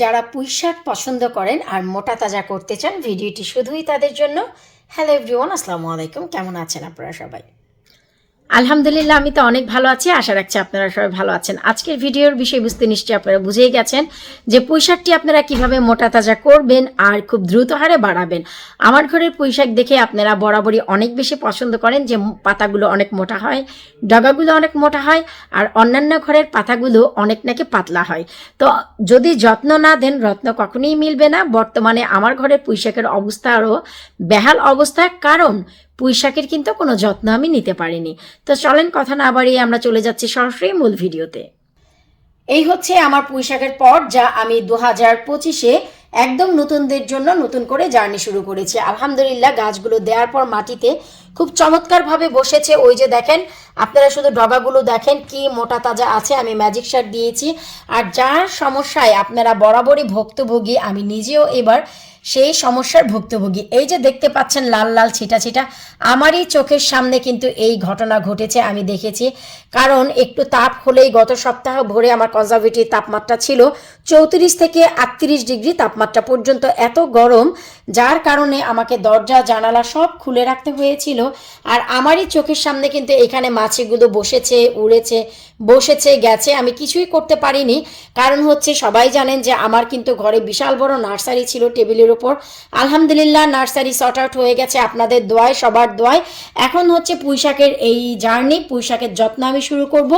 যারা পুঁই শাক পছন্দ করেন আর মোটা তাজা করতে চান, ভিডিওটি শুধুই তাদের জন্য। হ্যালো এভরিওয়ান আসসালামু আলাইকুম। কেমন আছেন আপনারা সবাই? আলহামদুলিল্লাহ, আমি তো অনেক ভালো আছি। আশা রাখছি আপনারা সবাই ভালো আছেন। আজকের ভিডিওর বিষয়বস্তু নিশ্চয়ই আপনারা বুঝেই গেছেন যে পুঁইশাকটি আপনারা কীভাবে মোটা তাজা করবেন আর খুব দ্রুত হারে বাড়াবেন। আমার ঘরের পুঁইশাক দেখে আপনারা বরাবরই অনেক বেশি পছন্দ করেন যে পাতাগুলো অনেক মোটা হয়, ডগাগুলো অনেক মোটা হয় আর অন্যান্য ঘরের পাতাগুলো অনেক নাকি পাতলা হয়। তো যদি যত্ন না দেন, রত্ন কখনোই মিলবে না। বর্তমানে আমার ঘরের পুঁইশাকের অবস্থা আরও বেহাল অবস্থা। কারণ পুঁই শাকের কিন্তু কোনো যত্ন আমি নিতে পারিনি। তো চলেন কথা না বাড়িয়ে আমরা চলে যাচ্ছি সরাসরি মূল ভিডিওতে। এই হচ্ছে আমার পুঁই শাকের পর যা আমি দু হাজার পঁচিশে একদম নতুনদের জন্য নতুন করে জার্নি শুরু করেছি। আলহামদুলিল্লাহ গাছগুলো দেওয়ার পর মাটিতে খুব চমৎকারভাবে বসেছে। ওই যে দেখেন, আপনারা শুধু ডগাগুলো দেখেন কি মোটা তাজা আছে, আমি ম্যাজিক সার দিয়েছি। আর যার সমস্যায় আপনারা বরাবরই ভুক্তভোগী, আমি নিজেও এবার সেই সমস্যার ভুক্তভোগী। এই যে দেখতে পাচ্ছেন লাল লাল ছিটা ছিটা, আমারই চোখের সামনে কিন্তু এই ঘটনা ঘটেছে, আমি দেখেছি। কারণ একটু তাপ হলেই গত সপ্তাহ ভোরে আমার কনজারভেটিভ তাপমাত্রা ছিল চৌত্রিশ থেকে আটত্রিশ ডিগ্রি তাপমাত্রা পর্যন্ত। এত গরম, যার কারণে আমাকে দরজা, জানালা সব খুলে রাখতে হয়েছিল। আর আমারই চোখের সামনে কিন্তু এখানে মাছিগুলো বসেছে, উড়েছে, বসেছে, গেছে। আমি কিছুই করতে পারিনি। কারণ হচ্ছে সবাই জানেন যে আমার কিন্তু ঘরে বিশাল বড় নার্সারি ছিল, টেবিলের ওপর আলহামদুলিল্লাহ, নার্সারি শর্ট আউট হয়ে গেছে আপনাদের দোয়ায়, সবার দোয়ায়। এখন হচ্ছে পুঁইশাকের এই জার্নি পুঁইশাকের যত্ন আমি শুরু করব।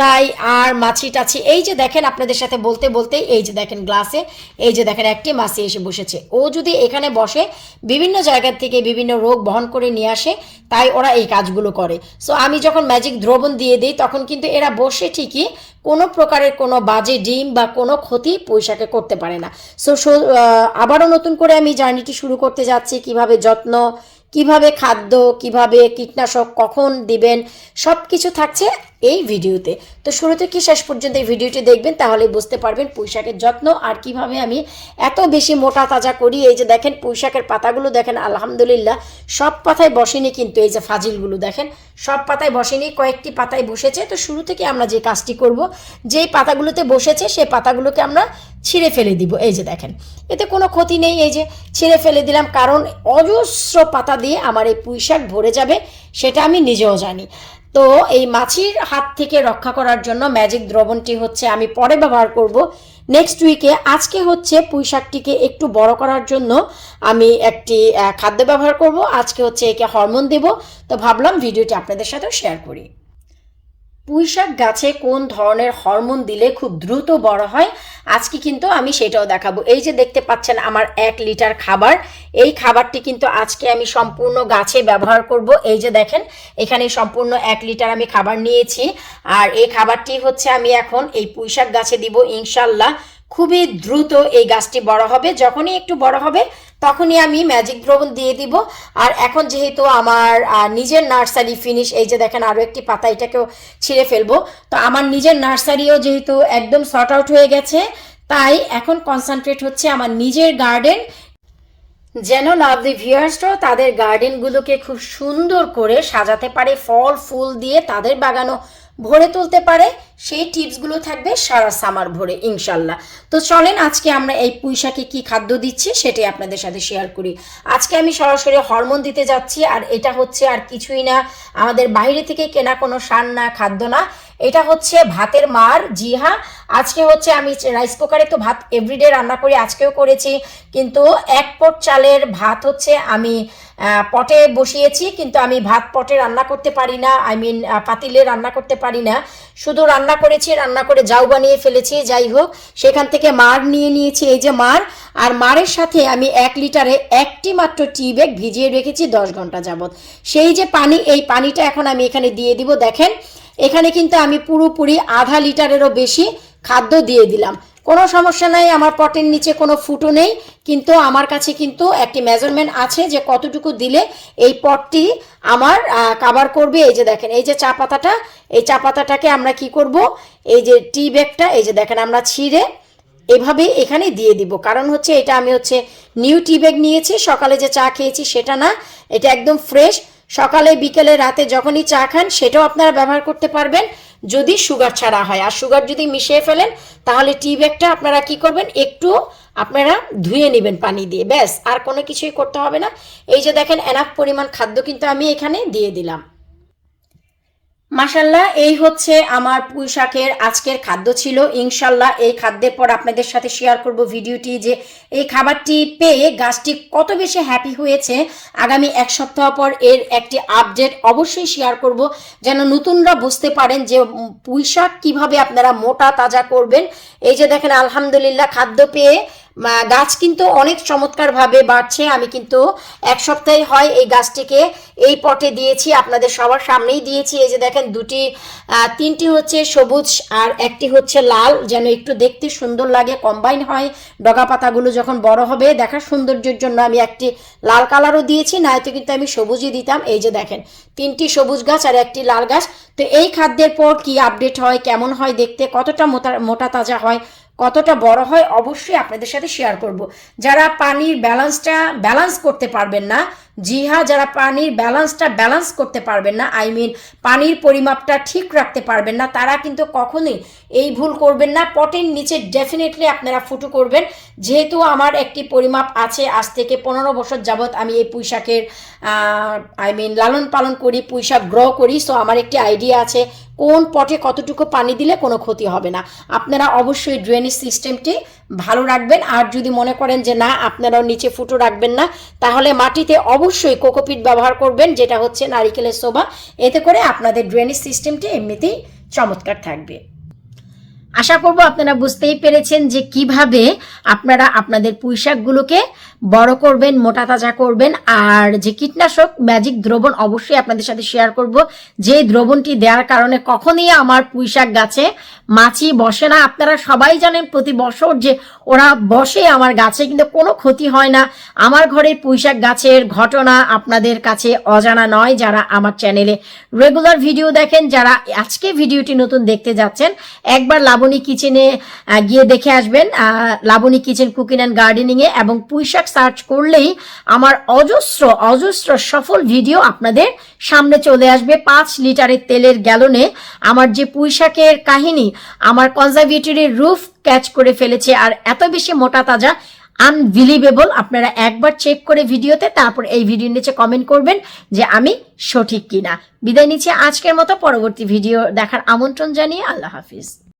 তাই আর মাছি টাছি, এই যে দেখেন আপনাদের সাথে বলতে বলতে, এই যে দেখেন গ্লাসে এই যে দেখেন একটি মাছি এসে বসেছে। ও যদি এখানে বসে বিভিন্ন জায়গা থেকে বিভিন্ন রোগ বহন করে নিয়ে আসে, তাই ওরা এই কাজগুলো করে। সো আমি যখন ম্যাজিক দ্রবণ দিয়ে দিই, তখন কিন্তু এরা বসে ঠিকই কোনো প্রকারের কোনো বাজে ডিম বা কোনো ক্ষতি পয়সাকে করতে পারে না। সো আবারও নতুন করে আমি জার্নিটি শুরু করতে যাচ্ছি, কীভাবে যত্ন, কীভাবে খাদ্য, কীভাবে কীটনাশক কখন দিবেন সব কিছু থাকছে এই ভিডিওতে। তো শুরু থেকে শেষ পর্যন্ত এই ভিডিওটি দেখবেন, তাহলে বুঝতে পারবেন পুঁইশাকের যত্ন আর কীভাবে আমি এত বেশি মোটা তাজা করি। এই যে দেখেন, পুঁইশাকের পাতাগুলো দেখেন, আলহামদুলিল্লাহ, সব পাতায় বসেনি কিন্তু এই যে ফাজিলগুলো দেখেন, সব পাতায় বসেনি, কয়েকটি পাতায় বসেছে। তো শুরু থেকে আমরা যে কাজটি করব, যেই পাতাগুলোতে বসেছে, সেই পাতাগুলোকে আমরা ছিঁড়ে ফেলে দিব। এই যে দেখেন, এতে কোনো ক্ষতি নেই, এই যে ছিঁড়ে ফেলে দিলাম, কারণ অজস্র পাতা দিয়ে আমার এই পুঁইশাক ভরে যাবে, সেটা আমি নিজেও জানি। তো এই মাছির হাত থেকে রক্ষা করার জন্য ম্যাজিক দ্রবণটি হচ্ছে আমি পরে ব্যবহার করব। নেক্সট উইকে আজকে হচ্ছে পুঁই শাকটিকে একটু বড় করার জন্য আমি একটি খাদ্য ব্যবহার করব। আজকে হচ্ছে একে হরমোন দেব। তো ভাবলাম ভিডিওটি আপনাদের সাথেও শেয়ার করি। পুঁইশাক গাছে কোন ধরনের হরমোন দিলে খুব দ্রুত বড় হয়? আজকে কিন্তু আমি সেটাও দেখাবো। এই যে দেখতে পাচ্ছেন আমার এক লিটার খাবার, এই খাবারটি কিন্তু আজকে আমি সম্পূর্ণ গাছে ব্যবহার করব। এই যে দেখেন, এখানে সম্পূর্ণ এক লিটার আমি খাবার নিয়েছি। আর এই খাবারটি হচ্ছে আমি এখন এই পুঁইশাক গাছে দিব, ইনশাল্লাহ। খুবই দ্রুত এই গাছটি বড় হবে। যখনই একটু বড় হবে তখনই আমি ম্যাজিক দ্রবণ দিয়ে দিব। আর এখন যেহেতু আমার নিজের নার্সারি ফিনিশ এই যে দেখেন আরও একটি পাতা এটাকেও ছিঁড়ে ফেলব। তো আমার নিজের নার্সারিও যেহেতু একদম শর্ট আউট হয়ে গেছে, তাই এখন কনসেন্ট্রেট হচ্ছে আমার নিজের গার্ডেন যেন লাভলি ভিউয়ার্সরাও তাদের গার্ডেনগুলোকে খুব সুন্দর করে সাজাতে পারে, ফল, ফুল দিয়ে তাদের বাগানও ভরে তুলতে পারে, সেই টিপসগুলো থাকবে সারা সামার ভরে, ইনশাল্লাহ। তো চলেন আজকে আমরা এই পুঁইশাকে কি খাদ্য দিচ্ছি সেটাই আপনাদের সাথে শেয়ার করি। আজকে আমি সরাসরি হরমোন দিতে যাচ্ছি আর এটা হচ্ছে আর কিছুই না, আমাদের বাইরে থেকে কেনা কোনো সার না, খাদ্য না এটা হচ্ছে ভাতের মার, জি হ্যাঁ। আজকে হচ্ছে আমি রাইস কুকারে তো ভাত এভরিডে রান্না করি, আজকেও করেছি। কিন্তু এক পট চালের ভাত হচ্ছে আমি পটে বসিয়েছি, কিন্তু আমি ভাত পটে রান্না করতে পারি না আই মিন পাতিলে রান্না করতে পারি না। শুধু রান্না করেছি, রান্না করে যাও বানিয়ে ফেলেছি, যাই হোক। সেখান থেকে মার নিয়ে নিয়েছি, এই যে মার। আর মারের সাথে আমি এক লিটারে একটি মাত্র টি ব্যাগ ভিজিয়ে রেখেছি দশ ঘণ্টা যাবত সেই যে পানি, এই পানিটা এখন আমি এখানে দিয়ে দিব, দেখেন। এখানে কিন্তু আমি পুরোপুরি আধা লিটারেরও বেশি খাদ্য দিয়ে দিলাম। কোনো সমস্যা নাই, আমার পটের নিচে কোনো ফুটো নেই, কিন্তু আমার কাছে কিন্তু একটি মেজারমেন্ট আছে যে কতটুকু দিলে এই পটটি আমার কাবার করবে। এই যে দেখেন, এই যে চা পাতাটা, এই চা পাতাটাকে আমরা কি করব? এই যে টি ব্যাগটা এই যে দেখেন, আমরা ছিঁড়ে এভাবে এখানে দিয়ে দিব। কারণ হচ্ছে, এটা আমি হচ্ছে নিউ টি ব্যাগ নিয়েছি, সকালে যে চা খেয়েছি সেটা না, এটা একদম ফ্রেশ সকালে বিকেলে রাতে যখনই চা খান, সেটাও আপনারা ব্যবহার করতে পারবেন যদি সুগার ছাড়া হয়। আর সুগার যদি মিশিয়ে ফেলেন, তাহলে টি ব্যাগটা আপনারা কি করবেন? একটু আপনারা ধুয়ে নেবেন পানি দিয়ে। ব্যাস, আর কোনো কিছুই করতে হবে না। এই যে দেখেন এনাফ পরিমাণ খাদ্য কিন্তু আমি এখানে দিয়ে দিলাম। মাসাল্লাহ এই হচ্ছে আমার পুঁই শাকের আজকের খাদ্য ছিল। ইনশাল্লাহ এই খাদ্যের পর আপনাদের সাথে শেয়ার করব ভিডিওটি যে এই খাবারটি পেয়ে গাছটি কত বেশি হ্যাপি হয়েছে। আগামী এক সপ্তাহ পর এর একটি আপডেট অবশ্যই শেয়ার করব, যেন নতুনরা বুঝতে পারেন যে পুঁই শাক কীভাবে আপনারা মোটা তাজা করবেন। এই যে দেখেন, আলহামদুলিল্লাহ, খাদ্য পেয়ে গাছ কিন্তু অনেক চমৎকারভাবে বাড়ছে। আমি কিন্তু এক সপ্তাহে হয় এই গাছটিকে এই পটে দিয়েছি, আপনাদের সবার সামনেই দিয়েছি। এই যে দেখেন, দুটি তিনটি হচ্ছে সবুজ আর একটি হচ্ছে লাল। যেন একটু দেখতে সুন্দর লাগে, কম্বাইন হয়। ডগা পাতাগুলো যখন বড় হবে, দেখার সৌন্দর্যের জন্য আমি একটি লাল কালারও দিয়েছি নয়তো কিন্তু আমি সবুজই দিতাম। এই যে দেখেন, তিনটি সবুজ গাছ আর একটি লাল গাছ। তো এই খাদ্যের পর কি আপডেট হয়, কেমন হয় দেখতে, কতটা মোটা মোটা তাজা হয় কতটা বড় হয় অবশ্যই আপনাদের সাথে শেয়ার করব। যারা পানির ব্যালেন্সটা ব্যালেন্স করতে পারবেন না জি হ্যাঁ যারা পানির ব্যালেন্সটা ব্যালেন্স করতে পারবেন না, আই মিন পানির পরিমাপটা ঠিক রাখতে পারবেন না, তারা কিন্তু কখনোই এই ভুল করবেন না। পটের নিচে ডেফিনেটলি আপনারা ফুটো করবেন। যেহেতু আমার একটি পরিমাপ আছে, আজ থেকে পনেরো বছর যাবৎ আমি এই পুঁইশাকের আই মিন লালন পালন করি, পুঁইশাক গ্রো করি সো আমার একটি আইডিয়া আছে, কোন পটে কতটুকু পানি দিলে কোনো ক্ষতি হবে না। আপনারা অবশ্যই ড্রেনেজ সিস্টেমটি ভালো রাখবেন। আর যদি মনে করেন যে না, আপনারাও নিচে ফুটো রাখবেন না, তাহলে মাটিতে অবশ্যই কোকোপিট ব্যবহার করবেন, যেটা হচ্ছে নারিকেলের শোভা। এতে করে আপনাদের ড্রেনেজ সিস্টেমটি এমনিতেই চমৎকার থাকবে। আশা করব আপনারা বুঝতেই পেরেছেন যে কীভাবে আপনারা আপনাদের পুঁইশাকগুলোকে বড় করবেন, মোটা তাজা করবেন, আর যে কীটনাশক ম্যাজিক দ্রবণ অবশ্যই আপনাদের সাথে শেয়ার করব। যে দ্রবণটি দেওয়ার কারণে কখনই আমার পুঁইশাক গাছে মাছি বসে না। আপনারা সবাই জানেন প্রতি বছর যে ওরা বসে আমার গাছে, কিন্তু কোনো ক্ষতি হয় না। আমার ঘরের পুঁইশাক গাছের ঘটনা আপনাদের কাছে অজানা নয়। যারা আমার চ্যানেলে রেগুলার ভিডিও দেখেন, যারা আজকে ভিডিওটি নতুন দেখতে যাচ্ছেন, একবার লাবণী কিচেনে গিয়ে দেখে আসবেন লাবণী কিচেন কুকিং অ্যান্ড গার্ডেনিংয়ে এবং পুঁইশাক সার্চ করলেই আমার অজস্র অজস্র সফল ভিডিও আপনাদের সামনে চলে আসবে। পাঁচ লিটারের তেলের গ্যালনে আমার যে পুঁইশাকের কাহিনী, আমার কনজারভেটরির রুফ ক্যাচ করে ফেলেছে আর এত বেশি মোটা তাজা আনবিলিভেবল আপনারা একবার চেক করে ভিডিওতে তারপর এই ভিডিওর নিচে কমেন্ট করবেন যে আমি সঠিক কিনা। বিদায় নিচ্ছি আজকের মতো, পরবর্তী ভিডিও দেখার আমন্ত্রণ জানিয়ে আল্লাহ হাফিজ।